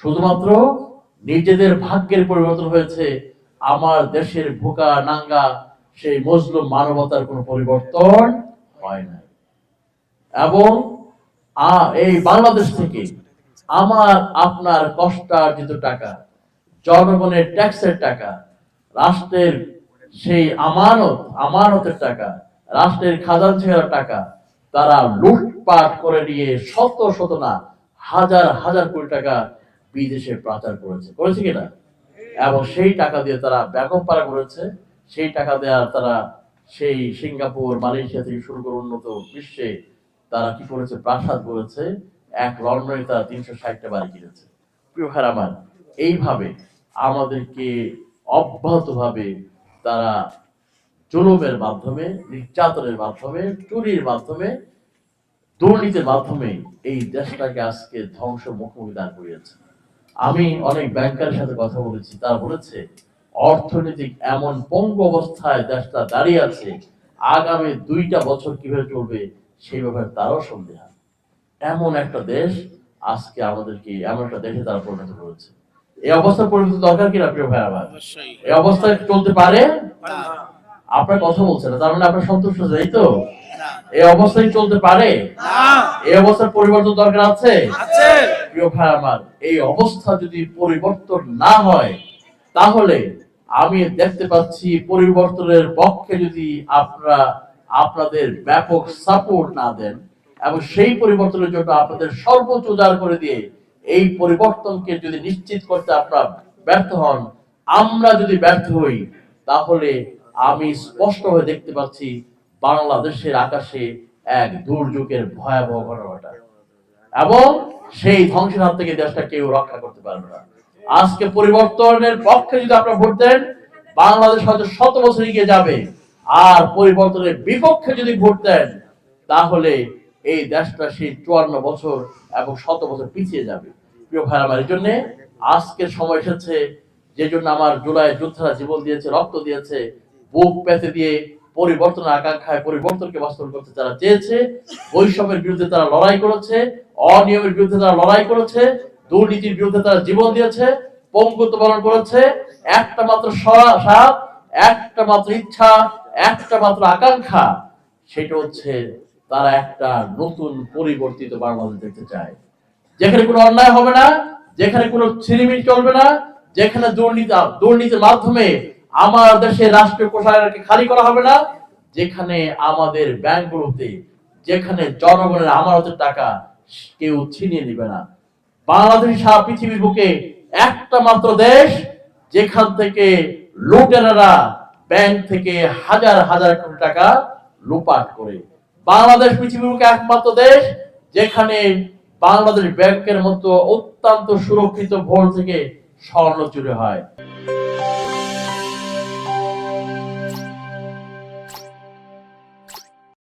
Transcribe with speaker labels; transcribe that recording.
Speaker 1: শুধুমাত্র নিজেদের ভাগ্যের পরিবর্তন হয়েছে, আমার দেশের ভোকা নাঙ্গা সেই মজলুম মানবতার কোনো পরিবর্তন হয় না এবং এই বাংলাদেশ থেকে আমার, আপনার কষ্টার্জিত টাকা, জনগণের ট্যাক্সের টাকা, রাষ্ট্রের সেই আমানত, আমানতের টাকা, রাষ্ট্রের খাজানচির টাকা, তারা লুটপাট করে নিয়ে শত শত না, হাজার হাজার কোটি টাকা বিদেশে পাচার করেছে। করেছে কিনা এবং সেই টাকা দিয়ে তারা ব্যাপক পাড়া করেছে। সেই টাকা দেওয়ার তারা সেই সিঙ্গাপুর, মালয়েশিয়া থেকে শুরু করে উন্নত বিশ্বে তারা কি করেছে? প্রাসাদ করেছে। এক লন্ডনে তারা তিনশো ষাটটা বাড়ি কিনেছে। প্রিয় আমার, এইভাবে আমাদেরকে অব্যাহতভাবে তারা জুলুমের মাধ্যমে, নির্যাতনের মাধ্যমে, চুরির মাধ্যমে, দুর্নীতির মাধ্যমে এই দেশটাকে আজকে ধ্বংস মুখোমুখি দাঁড় করিয়েছে। আমি অনেক ব্যাংকারের সাথে কথা বলেছি তারা বলেছে অর্থনৈতিক এমন পঙ্গু অবস্থায় দেশটা দাঁড়িয়ে আছে আগামী দুইটা বছর কীভাবে চলবে সেই ব্যাপারে তারাও সন্দেহ। এমন একটা দেশ আজকে আমাদেরকে এমন একটা দেশে তারা পরিণত করেছে। এই অবস্থার পরিণত দরকার কিনা প্রিয় ভাই আমার? এই অবস্থায় চলতে পারে? আপনার কথা বলছেন না তার মানে আপনার সন্তুষ্ট যাই তো? এই অবস্থায় চলতে পারে? এই অবস্থার পরিবর্তন দরকার আছে? প্রিয় ভাই আমার এই অবস্থা যদি পরিবর্তন না হয় তাহলে আমি দেখতে পাচ্ছি পরিবর্তনের পক্ষে যদি আপনারা আপনাদের ব্যাপক সাপোর্ট না দেন এবং সেই পরিবর্তনের জন্য আপনাদের সর্বোচ্চ উদার করে দিয়ে এই পরিবর্তনকে যদি নিশ্চিত করতে আপনারা ব্যর্থ হন আমরা যদি ব্যর্থ হই তাহলে আমি স্পষ্টভাবে দেখতে পাচ্ছি বাংলাদেশের আকাশে এক দুর্যোগের ভয়াবহ ঘটনাটা। এবং সেই ধ্বংসের হাত থেকে দেশটা কেউ রক্ষা করতে পারবে না। আজকে পরিবর্তনের পক্ষে যদি আপনারা ভোট দেন, বাংলাদেশ হয়তো শত বছর এগিয়ে যাবে। আর পরিবর্তনের বিপক্ষে যদি ভোট দেন, তাহলে এই দেশটা সেই চুয়ান্ন বছর এবং শত বছর পিছিয়ে যাবে। প্রিয় ভাই, আমার এই জন্য আজকের সময় এসেছে, যে জন্য আমার জুলাই যোদ্ধারা জীবন দিয়েছে, রক্ত দিয়েছে, বুক পেতে দিয়ে পরিবর্তনের আকাঙ্ক্ষায় পরিবর্তনকে বাস্তবায়ন করতে তারা চেয়েছে। বৈষম্যের বিরুদ্ধে তারা লড়াই করেছে, অনিয়মের বিরুদ্ধে তারা লড়াই করেছে, দুর্নীতির বিরুদ্ধে তারা জীবন দিয়েছে, পঙ্গুত্ব পালন করেছে। একটা মাত্র সাপ একটা মাত্র ইচ্ছা, একটা মাত্র আকাঙ্ক্ষা, সেটা হচ্ছে তারা একটা নতুন পরিবর্তিত বাংলাদেশ দেখতে চায়। যেখানে কোনো অন্যায় হবে না, যেখানে কোনো ছিনিমিনি চলবে না, যেখানে দুর্নীতি দুর্নীতির মাধ্যমে আমার দেশে রাষ্ট্রীয় কোষাগারকে খালি করা হবে না, যেখানে আমাদের ব্যাংকগুলোতে, যেখানে জনগণের আমানতের টাকা, কেউ ছিনিয়ে নিবে না। বাংলাদেশ সারা পৃথিবীর বুকে একটা মাত্র দেশ, যেখান থেকে লুটেরারা ব্যাংক থেকে হাজার হাজার কোটি টাকা লুপাট করে। বাংলাদেশ পৃথিবীর বুকে একমাত্র দেশ, যেখানে বাংলাদেশ ব্যাংকের মতো অত্যন্ত সুরক্ষিত ভোট থেকে স্বর্ণ চুরি হয়।